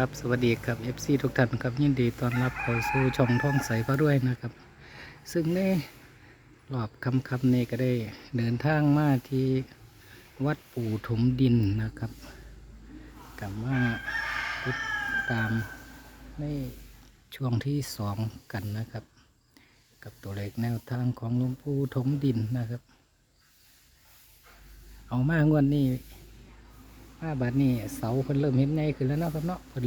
ครับสวัสดีครับ FC ทุกท่านครับยินดีต้อนรับเข้าสู่ช่องท่องใสพระด้วยนะครับ ซึ่งในรอบคำคำนี้ก็ได้เดินทางมาที่วัดปู่ถมดินนะครับกับมาติดตามในช่วงที่สองกันนะครับ กับตัวเลขแนวทางของหลวงปู่ถมดินนะครับ เอามางวดนี้ มาบัดนี้เสาเพิ่นเริ่มเห็นใหญ่ขึ้นแล้วเนาะครับเนาะเพิ่น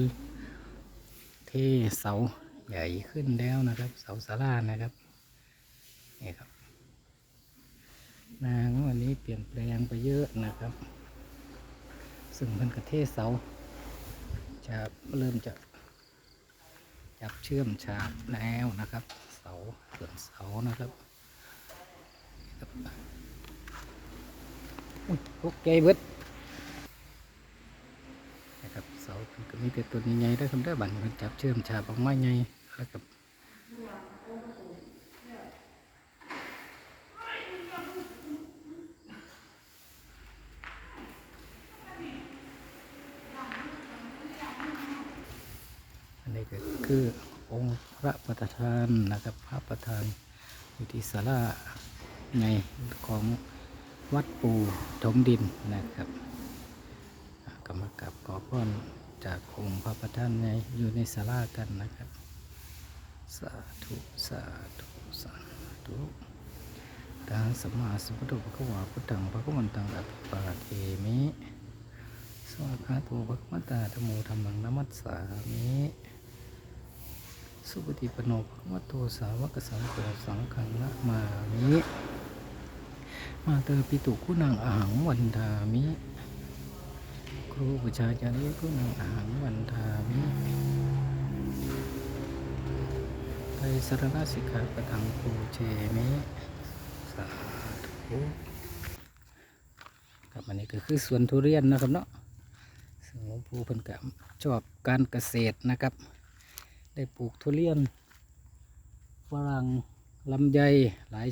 เทเสาใหญ่ขึ้นแล้วนะครับ เสาศาลานะครับนี่ครับ นางวันนี้เปลี่ยนแปลงไปเยอะนะครับ ซึ่งเพิ่นกระเทเสาจะเริ่มจะจับเชื่อมฉาบแล้วนะครับ เสาส่วนเสานะครับครับอุ๊ยตกใจเบิด นะครับเสาเก็มีแต่ตัวใหญ่ๆได้คำได้บันมันจับเชื่อมฉาบออกมาใหญ่แล้วกับอันนี้ก็คือองค์พระประธานนะครับ พระประธานอยู่ที่ศาลาในของวัดปูถมดินนะครับ กับขอพรจากองค์พระประธานในอยู่ในศาลากันนะครับ สาธุสาธุสาธุทางสมมาสมุทโธพระกวาพุทธังพระกวันตังอภิปาเทมิสวากขาโตพระมัตตาธรรมโมธรรมังนัมัสสามิสุปฏิปโนภะคะวะโตสาวกสังโฆสังฆังนะมามิมาเตอปิตุคุณังอาหังวันทามิ รูประชาจารย์ก็นังอาหารวันทามิไตรสรณสิกขาปะทังปูเจมิสาธุครับอันนี้ก็คือสวนทุเรียนนะครับเนาะซึ่งหลวงปู่เพิ่นกับชอบการเกษตรนะครับ ได้ปลูกทุเรียนฝรั่งลำไยหลาย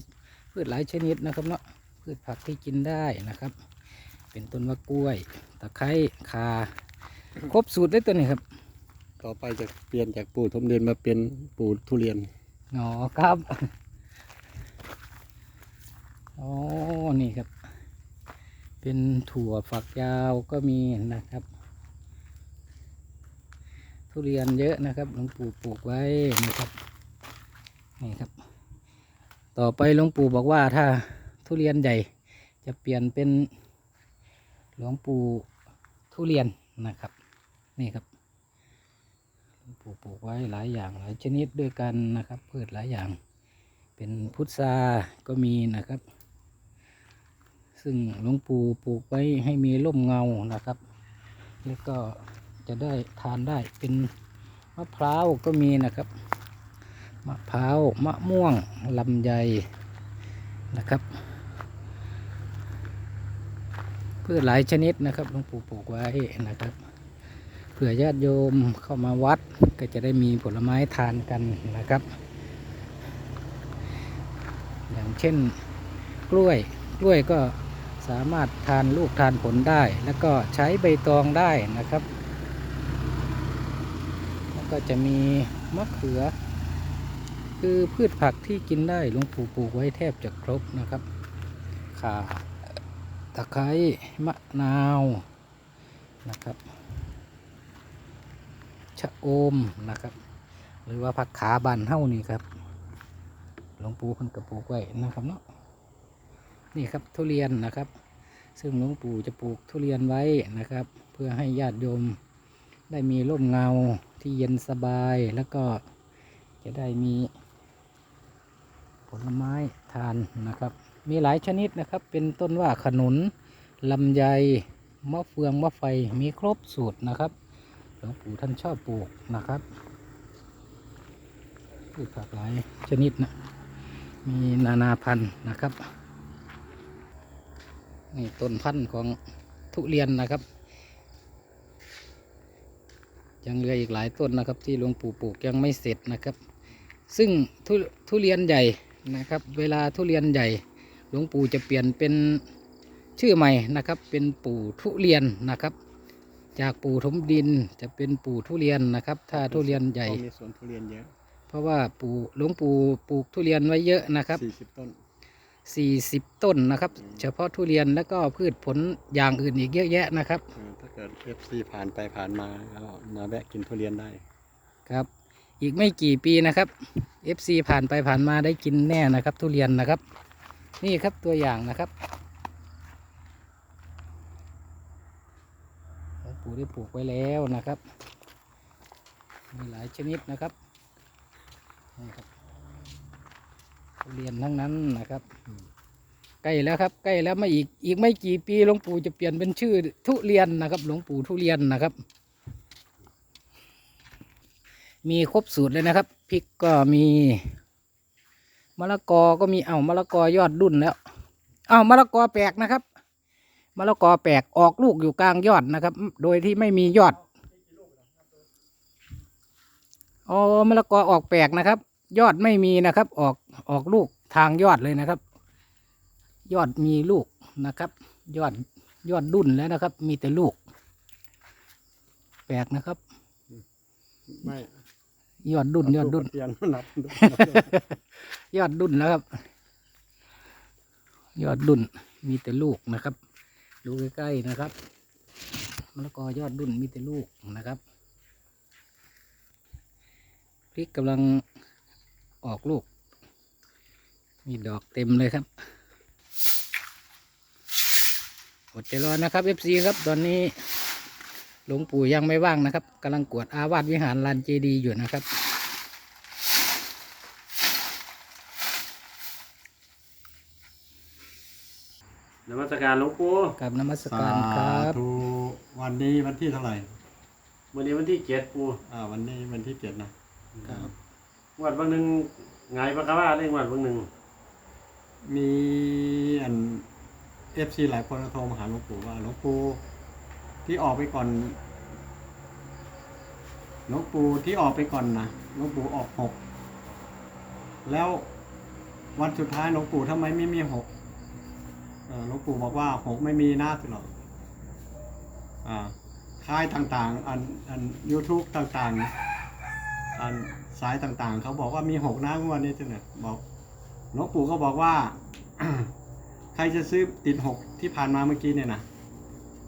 พืชหลายชนิดนะครับเนาะพืชผักที่กินได้นะครับ เป็นต้นว่ากล้วย ตะไคร้คาครบสูตรเลยตัวนี้ครับ ต่อไปจะเปลี่ยนจากปูทมเดินมาเป็นปูทุเรียนอ๋อครับอ๋อนี่ครับ เป็นถั่วฝักยาวก็มีนะครับ ทุเรียนเยอะนะครับหลวงปู่ปลูกไว้นะครับนี่ครับ ต่อไปหลวงปู่บอกว่าถ้าทุเรียนใหญ่จะเปลี่ยนเป็น หลวงปู่ทุเรียนนะครับ นี่ครับหลวงปู่ปลูกไว้หลายอย่างหลายชนิดด้วยกันนะครับพืชหลายอย่าง เป็นพุทราก็มีนะครับ ซึ่งหลวงปู่ปลูกไว้ให้มีร่มเงานะครับ แล้วก็จะได้ทานได้เป็นมะพร้าวก็มีนะครับมะพร้าวมะม่วงลำไยนะครับ พืชหลายชนิดนะครับหลวงปู่ปลูกไว้นะครับเผื่อญาติโยมเข้ามาวัดก็จะได้มีผลไม้ทานกันนะครับ อย่างเช่นกล้วยกล้วยก็สามารถทานลูกทานผลได้ แล้วก็ใช้ใบตองได้นะครับ แล้วก็จะมีมะเขือ คือพืชผักที่กินได้หลวงปู่ปลูกไว้แทบจะครบนะครับข่า ตะไคร้มะนาวนะครับชะอมนะครับ หรือว่าผักขาบานเฮ้านี่ครับหลวงปู่เพิ่นกระปลูกไว้นะครับเนาะนี่ครับทุเรียนนะครับ ซึ่งหลวงปู่จะปลูกทุเรียนไว้นะครับ เพื่อให้ญาติโยมได้มีร่มเงาที่เย็นสบายแล้วก็จะได้มีผลไม้ทานนะครับ มีหลายชนิดนะครับ เป็นต้นว่าขนุนลำไยมะเฟืองมะไฟมีครบสูตรนะครับหลวงปู่ท่านชอบปลูกนะครับพืชผักหลายชนิดนะมีนานาพันธุ์นะครับนี่ต้นพันธุ์ของทุเรียนนะครับ ยังเหลืออีกหลายต้นนะครับ ที่หลวงปู่ปลูกยังไม่เสร็จนะครับ ซึ่งทุทุเรียนใหญ่นะครับ เวลาทุเรียนใหญ่ หลวงปู่จะเปลี่ยนเป็นชื่อใหม่นะครับ เป็นปู่ทุเรียนนะครับ จากปู่ถมดินจะเป็นปู่ทุเรียนนะครับ ถ้าทุเรียนใหญ่เขามีสวนทุเรียนเยอะเพราะว่าปู่หลวงปู่ปลูกทุเรียนไว้เยอะนะครับสี่สิบต้น40ต้นนะครับ เฉพาะทุเรียนแล้วก็พืชผลอย่างอื่นอีกเยอะแยะนะครับเออถ้าเกิดเอฟซีผ่านไปผ่านมาก็มาแวะกินทุเรียนได้ครับ อีกไม่กี่ปีนะครับ FC ผ่านไปผ่านมาได้กินแน่นะครับ ทุเรียนนะครับ นี่ครับตัวอย่างนะครับหลวงปู่ได้ปลูกไว้แล้วนะครับ มีหลายชนิดนะครับนี่ครับทุเรียนทั้งนั้นนะครับใกล้แล้วครับใกล้แล้วมาอีกอีกไม่กี่ปีหลวงปู่จะเปลี่ยนเป็นชื่อทุเรียนนะครับ หลวงปู่ทุเรียนนะครับ มีครบสูตรเลยนะครับพริกก็มี มะละกอก็มีเอ้ามะละกอยอดดุนแล้วเอ้ามะละกอแปลกนะครับมะละกอแปลกออกลูกอยู่กลางยอดนะครับ โดยที่ไม่มียอดอ๋อมะละกอออกแปลกนะครับ ยอดไม่มีนะครับ ออกออกลูกทางยอดเลยนะครับ ยอดมีลูกนะครับ ยอดยอดดุนแล้วนะครับ มีแต่ลูก แปลกนะครับ ไม่ ยอดดุนยอดดุนเปลี่ยนนับดูยอดดุนแล้วครับ ยอดดุนมีแต่ลูกนะครับ ดูใกล้ๆนะครับมะละกอยอดดุนมีแต่ลูกนะครับพริกกำลังออกลูก มีดอกเต็มเลยครับอดใจรอนะครับ FC ครับตอนนี้ หลวงปู่ยังไม่ว่างนะครับกำลังกวดอาวาสวิหารลานเจดีย์อยู่นะครับ นมัสการหลวงปู่กับนมัสการครับสาธุวันนี้วันที่เท่าไหร่วันนี้วันที่เจ็ดปู่อ่าวันนี้วันที่เจ็ดนะครับงวดบางหนึ่งไงพระกว่าได้งวดบางหนึ่งมีอันเอฟซีหลายคนโทรมาหาหลวงปู่ว่าหลวงปู่ ที่ออกไปก่อนหลวงปู่ที่ออกไปก่อนนะหลวงปู่ออกหกแล้ววันสุดท้ายหลวงปู่ทำไมไม่มีหกหลวงปู่บอกว่าหกไม่มีหน้าสิหรอกค่ายต่างๆ อันอันยูทูบต่างๆ อันสายต่างๆ เขาบอกว่ามีหกนะเมื่อวันนี้จังเนี่ยบอกหลวงปู่ก็บอกว่า ใครจะซื้อติดหกที่ผ่านมาเมื่อกี้เนี่ยนะ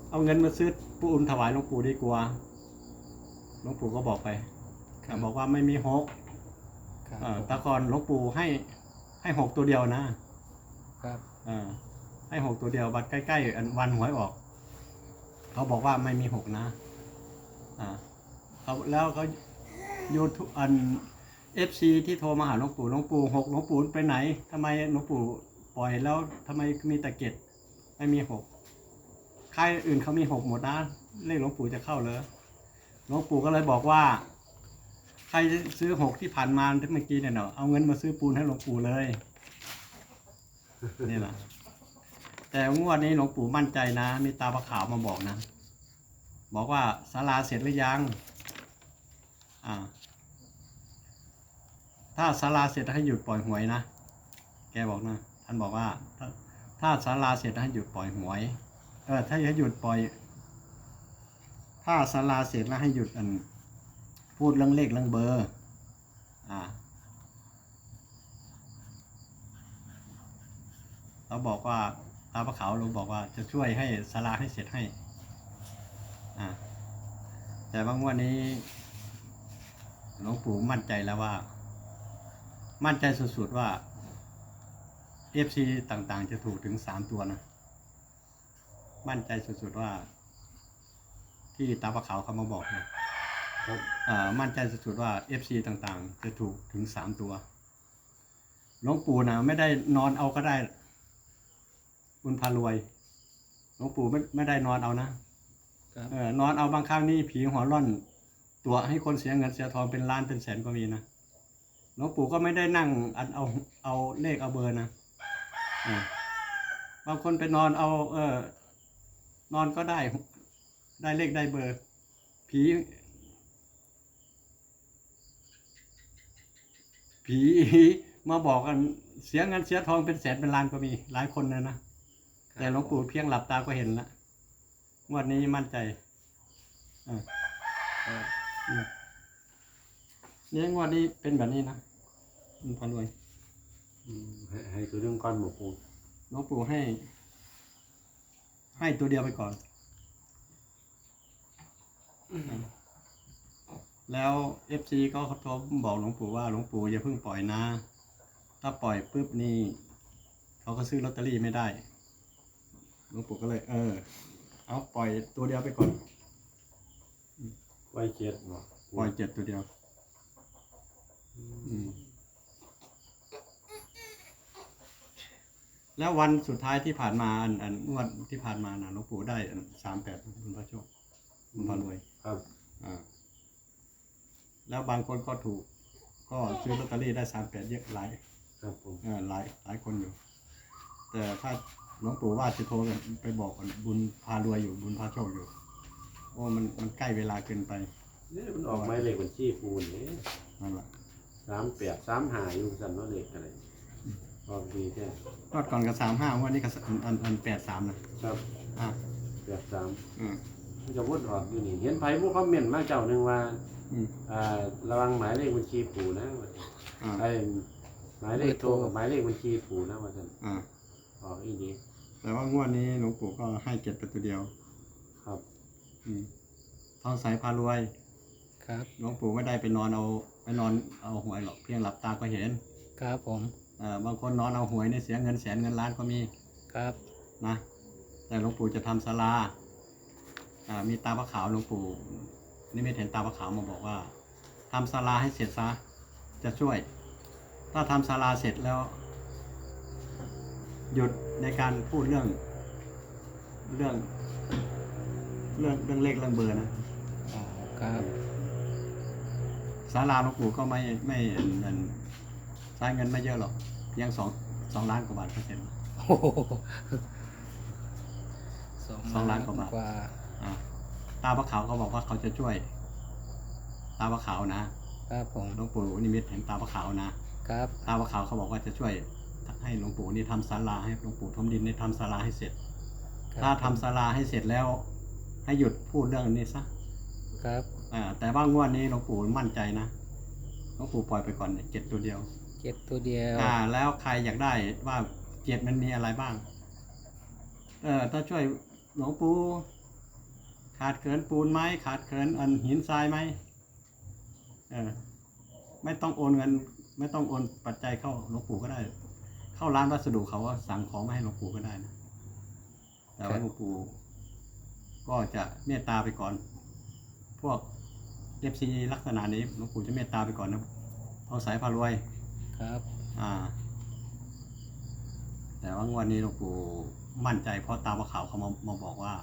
เอาเงินมาซื้อปูอุ่นถวายหลวงปู่ดีกว่าหลวงปู่ก็บอกไปครับ บอกว่าไม่มีหกครับเออแตะกอนหลวงปู่ให้ให้หกตัวเดียวนะครับ เออให้หกตัวเดียวบัดใกล้ๆอันวันหวยออก เขาบอกว่าไม่มีหกนะ อ่าเขาแล้วเขายูทูอันเอฟซีที่โทรมาหาหลวงปู่หลวงปู่หกหลวงปู่ไปไหนทำไมหลวงปู่ปล่อยแล้วทำไมมีแต่เกตไม่มีหก ค่ายอื่นเขามีหกหมดนะเลขหลวงปู่จะเข้าเลยหลวงปู่ก็เลยบอกว่า ใครซื้อหกที่ผ่านมาเมื่อกี้เนี่ยเนาะเอาเงินมาซื้อปูนให้หลวงปู่เลยนี่แหละแต่งวดนี้หลวงปู่มั่นใจนะ มีตาประขาวมาบอกนะ บอกว่าศาลาเสร็จหรือยัง อ่า ถ้าศาลาเสร็จให้หยุดปล่อยหวยนะ แกบอกนะ ท่านบอกว่า ถ้าถ้าศาลาเสร็จให้หยุดปล่อยหวย เออถ้าให้หยุดปล่อย ถ้าศาลาเสร็จแล้วให้หยุดอัน พูดเรื่องเลขเรื่องเบอร์ อ่าเราบอกว่าตาพระขาวเราบอกว่าจะช่วยให้ศาลาให้เสร็จให้ อ่า แต่บางวันนี้หลวงปู่มั่นใจแล้วว่า มั่นใจสุดๆว่าเอฟซีต่างๆ จะถูกถึงสามตัวนะ มั่นใจสุดๆว่า ที่ตาพระขาวเขามาบอกนะอ่ามั่นใจสุดๆว่าเอฟซีต่างๆ จะถูกถึงสามตัวหลวงปู่นะไม่ได้นอนเอาก็ได้ บุญพารวยหลวงปู่ไม่ไม่ได้นอนเอานะครับเออนอนเอาบางครั้งนี่ผีหัวร่อน ตัวให้คนเสียเงินเสียทองเป็นล้านเป็นแสนก็มีนะหลวงปู่ก็ไม่ได้นั่งอันเอาเอาเลขเอาเบอร์นะเออบางคนไปนอนเอา เออ นอนก็ได้ ได้เลขได้เบอร์ ผี ผีมาบอกกันเสียเงินเสียทองเป็นแสนเป็นล้านก็มีหลายคนนะนะ แต่หลวงปู่เพียงหลับตาก็เห็นละงวดนี้มั่นใจเออเนี่ยงวดนี้เป็นแบบนี้นะคุณพรวยอืมให้ให้ตัวเรื่องก้อนหมกปูหลวงปู่ให้ ให้ตัวเดียวไปก่อน แล้วเอฟซีก็เขาโทรบอกหลวงปู่ว่าหลวงปู่อย่าเพิ่งปล่อยนะ ถ้าปล่อยปุ๊บนี่เขาก็ซื้อลอตเตอรี่ไม่ได้ หลวงปู่ก็เลย เออ เอาปล่อยตัวเดียวไปก่อนไว้เจ็ดเนาะปล่อยเจ็ดตัวเดียว อืม แล้ววันสุดท้ายที่ผ่านมาอันอันงวดที่ผ่านมานะหลวงปู่ได้สามแปดคุณพระโชคคุณพรวยครับอ่าแล้วบางคนก็ถูก ก็ซื้อลอตเตอรี่ได้สามแปดเยอะหลายครับผมเออหลายหลายคนอยู่ แต่ถ้าหลวงปู่ว่าจะโทรไปบอกบุญพารวยอยู่บุญพาโชคอยู่โอ้มันมันใกล้เวลาเกินไปเนี่ยมันออกไม้เลขบัญชีปูนเนี่ยนั่นแหละสามแปดสามหาอยู่สันว่าเลขอะไร ออกดีแท้รอดก่อนกับสามห้าวันนี้ก็อันอันอันแปดสามนะครับอะแปดสามอืม มันจะวนออกอยู่นี่ เห็นไผผู้คอมเมนต์มาเจ้าหนึ่งว่าอืม อ่าระวังหมายเลขบัญชีปูนะว่าซั่นอ่าไอ้หมายเลขโทรกับหมายเลขบัญชีปูนะว่าท่านอ่าออกอีดีแต่ว่างวดนี้หลวงปู่ก็ให้เจ็ดไปตัวเดียว ครับอืมทองสายพารวยครับ หลวงปู่ไม่ได้ไปนอนเอาไปนอนเอาหวยหรอกเพียงหลับตาก็เห็น ครับผม เอ่อบางคนนอนเอาหวยเนี่ยเสียเงินแสนเงินล้านก็มีครับ นะ แต่หลวงปู่จะทำศาลาอ่ามีตาพระขาวหลวงปู่นี่ไม่เห็นตาพระขาวมาบอกว่าทำศาลาให้เสร็จซะจะช่วย ถ้าทำศาลาเสร็จแล้ว หยุดในการพูดเรื่องเรื่อง เรื่องเรื่องเลขเรื่องเบอร์นะ อ๋อครับ ศาลาหลวงปู่ก็ไม่ไม่เงิน ใช้เงินไม่เยอะหรอกเพียงสองสองล้านกว่าบาทก็เสร็จแล้ว โอ้โหสองล้านกว่าบาทกว่าอะตาพระขาวเขาบอกว่าเขาจะช่วย ตาพระขาวนะครับผมหลวงปู่นิมิตเห็นตาพระขาวนะครับ ตาพระขาวเขาบอกว่าจะช่วย ให้หลวงปู่นี่ทำศาลาให้หลวงปู่ทมดินนี่ทำศาลาให้เสร็จครับถ้าทำศาลาให้เสร็จแล้ว ให้หยุดพูดเรื่องนี้ซะครับ อ่าแต่ว่างวดนี้หลวงปู่มั่นใจนะหลวงปู่ปล่อยไปก่อนเนี่ยเจ็ดตัวเดียวเจ็ดตัวเดียวอ่า แล้วใครอยากได้ว่าเจ็ดมันมีอะไรบ้าง เออถ้าช่วยหลวงปู่ขาดเขินปูนไหมขาดเขินอันหินทรายไหมเออ ไม่ต้องโอนเงิน ไม่ต้องโอนปัจจัยเข้าหลวงปู่ก็ได้ เข้าร้านวัสดุเขาว่าสั่งของมาให้หลวงปู่ก็ได้นะแต่ว่าหลวงปู่ก็จะเมตตาไปก่อน พวกเอฟซีลักษณะนี้หลวงปู่จะเมตตาไปก่อนนะทองสายพารวย ครับ อ่า แต่ว่างวันนี้หลวงปู่มั่นใจเพราะตาว่าข่าวเขามามาบอกว่า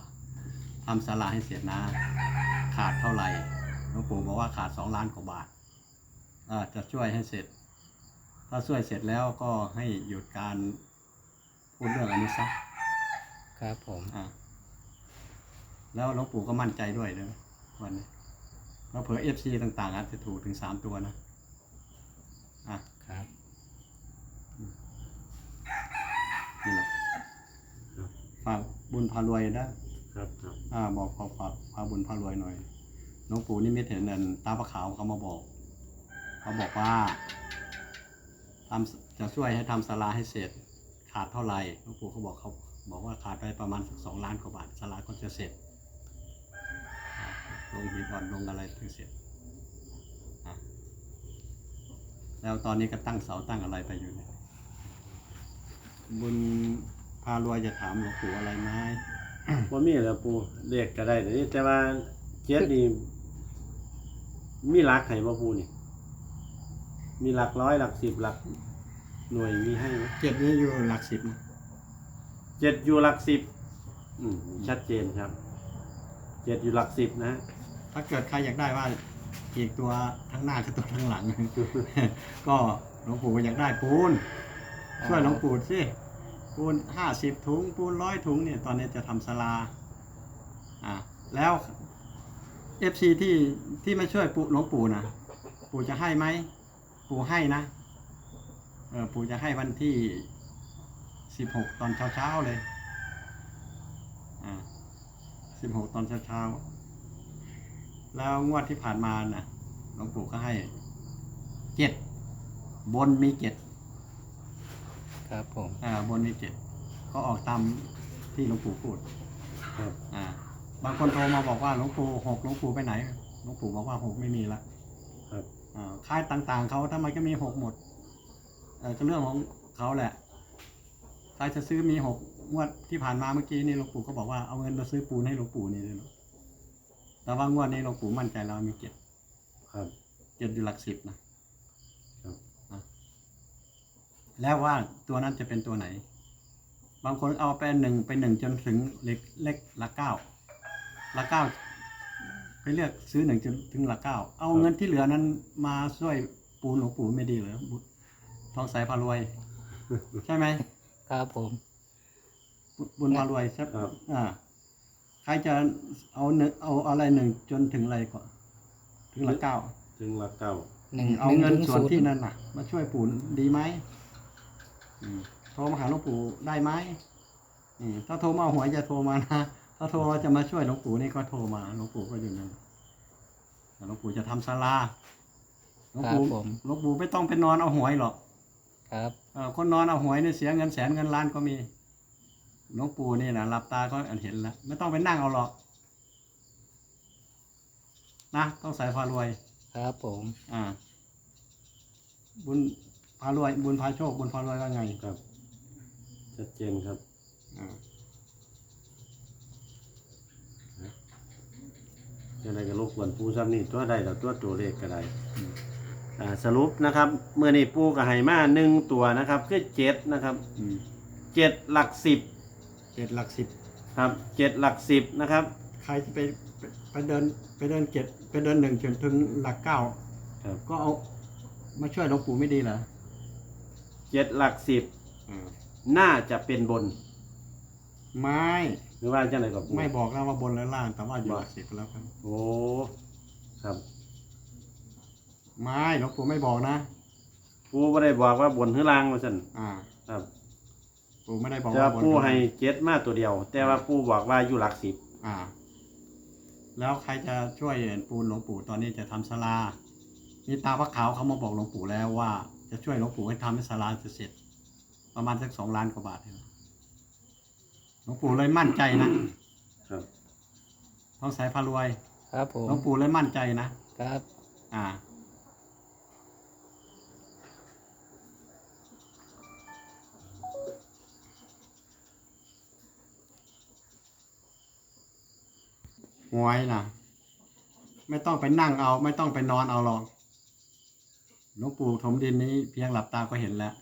ทำศาลาให้เสร็จนะ ขาดเท่าไหร่หลวงปู่บอกว่าขาดสองล้านกว่าบาทอ่าจะช่วยให้เสร็จ ถ้าช่วยเสร็จแล้วก็ให้หยุดการพูดเรื่องอันนี้ซะครับผม อ่าแล้วหลวงปู่ก็มั่นใจด้วยเนอะวันนี้แล้วเผื่อเอฟซีต่างๆอาจจะถูกถึงสามตัวนะอะ ครับนี่แหละครับฝากบุญพารวยนะครับครับอ่าบอกขอฝากพาบุญพารวยหน่อยหลวงปู่นิมิตเห็นนั่นตาพระขาวเขามาบอก เขาบอกว่าทำจะช่วยให้ทำศาลาให้เสร็จ ขาดเท่าไหร่หลวงปู่เขาบอกเขาบอกว่าขาดไปประมาณสักสองล้านกว่าบาทศาลาก็จะเสร็จอ่าลงหินอ่อนลงอะไรถึงเสร็จอะ แล้วตอนนี้ก็ตั้งเสาตั้งอะไรไปอยู่เนี่ยบุญพารวยจะถามหลวงปู่อะไรไหมว่ามีแล้วปูเลขก็ได้แต่นี่แต่ว่าเจ็ดนี่มีหลักให้บ่ปูนี่ มีหลักร้อยหลักสิบหลักหน่วยมีให้ไหมเจ็ดนี้อยู่หลักสิบนะเจ็ดอยู่หลักสิบอืมชัดเจนครับเจ็ดอยู่หลักสิบนะ ถ้าเกิดใครอยากได้ว่า อีกตัวทั้งหน้ากับตัวทั้งหลัง ก็หลวงปู่อยากได้ปูน ช่วยหลวงปู่สิปูนห้าสิบถุง ปูนร้อยถุงเนี่ยตอนนี้จะทำศาลาอ่าแล้วเอฟซีที่ที่มาช่วยปู่หลวงปู่นะปู่จะให้ไหมปู่ให้นะเออปู่จะให้วันที่สิบหกตอนเช้าเช้าๆเลยอ่าสิบหกตอนเช้าเช้าๆ แล้วงวดที่ผ่านมานะหลวงปู่ก็ให้เจ็ดบนมีเจ็ดครับผมอ่าบนมีเจ็ดก็ออกตามที่หลวงปู่พูดครับอ่า บางคนโทรมาบอกว่าหลวงปู่หกหลวงปู่ไปไหนหลวงปู่บอกว่าหกไม่มีละครับอ่าค่ายต่างๆเขาทำไมก็มีหกหมดเออก็เรื่องของเขาแหละใครจะซื้อมีหกงวดที่ผ่านมาเมื่อกี้นี่หลวงปู่ก็บอกว่าเอาเงินมาซื้อปูนให้หลวงปู่นี่เลยเนาะ แต่ว่างวดนี้หลวงปู่มั่นใจแล้วมีเจ็ดครับ เจ็ดอยู่หลักสิบนะครับอะแล้วว่าตัวนั้นจะเป็นตัวไหน บางคนเอาไปหนึ่งไปหนึ่งจนถึงเล็กเล็กหลักเก้าหลักเก้าไปเลือกซื้อหนึ่งจนถึงหลักเก้าเอาเงินที่เหลือนั้นมาช่วยปูนหลวงปู่ไม่ดีเหรอบุทองสายพารวย ใช่ไหม ครับผม บุบุญพารวยใช่ครับ อ่า ใครจะเอาหนึ่งเอาอะไรหนึ่งจนถึงอะไรก่อนถึงหลักเก้าถึงหลักเก้าหนึ่งเอาหเงินถึส่วนศูย์ที่นั่นน่ะ มาช่วยปู่ดีไหมอืมโทรมาหาหลวงปู่ได้ไหมอืมถ้าโทรมาหวยจะโทรมานะถ้าโทรมาจะมาช่วยหลวงปู่นี่ก็โทรมาหลวงปู่ก็อยู่นั่นหลวงปู่จะทำศาลาหลวงครับปู่ผมหลวงปู่ไม่ต้องไปนอนเอาหวยหรอก ครับเออคนนอนเอาหวยเนี่ยเสียเงินแสนเงินล้านก็มี หลวงปู่นี่นะหลับตาก็เห็นแล้วไม่ต้องไปนั่งเอาหรอก นะต้องใส่พารวย ครับผม อ่า บุญพารวย บุญพาโชค บุญพารวยว่าไงครับชัดเจนครับอ่ายังไงก็รบกวนปูซ้ำนี่ตัวใดต่อตัวตัวเลขก็ได้อ่าสรุปนะครับเมื่อนี้ปูกับไหมาหนึ่งตัวนะครับคือเจ็ดนะครับอืมเจ็ดหลักสิบ เจ็ดหลักสิบครับเจ็ดหลักสิบนะครับ ใครจะไปไปไปเดินไปเดินเจ็ดไปเดินหนึ่งจนถึงหลักเก้าครับ ก็เอามาช่วยหลวงปู่ไม่ดีเหรอเจ็ดหลักสิบอ่าน่าจะเป็นบน ไม่หรือว่าจังไรกับปูไม่บอกนะว่าบนและล่างแต่ว่าอยู่หลักสิบแล้วกันโอ้ครับไม่หลวงปู่ไม่บอกนะ ปูไม่ได้บอกว่าบนหรือล่างว่าสันอ่า ครับ ปู่ไม่ได้บอกจะว่าบนปูกับล่างให้เจ็ดมาตัวเดียว แต่ว่าปูบอกว่าอยู่หลักสิบอ่า แล้วใครจะช่วยปูนหลวงปู่ตอนนี้จะทำศาลามีตาพระขาวเขามาบอกหลวงปู่แล้วว่า จะช่วยหลวงปู่ให้ทำให้ศาลาเสร็จ ประมาณสักสองล้านกว่าบาทเนี่ยหลวงปู่เลยมั่นใจนะครับ ท้องสายพารวยครับผมหลวงปู่เลยมั่นใจนะครับ อ่า หวยนะไม่ต้องไปนั่งเอา ไม่ต้องไปนอนเอาหรอกหลวงปู่ถมดินนี้เพียงหลับตาก็เห็นแล้ว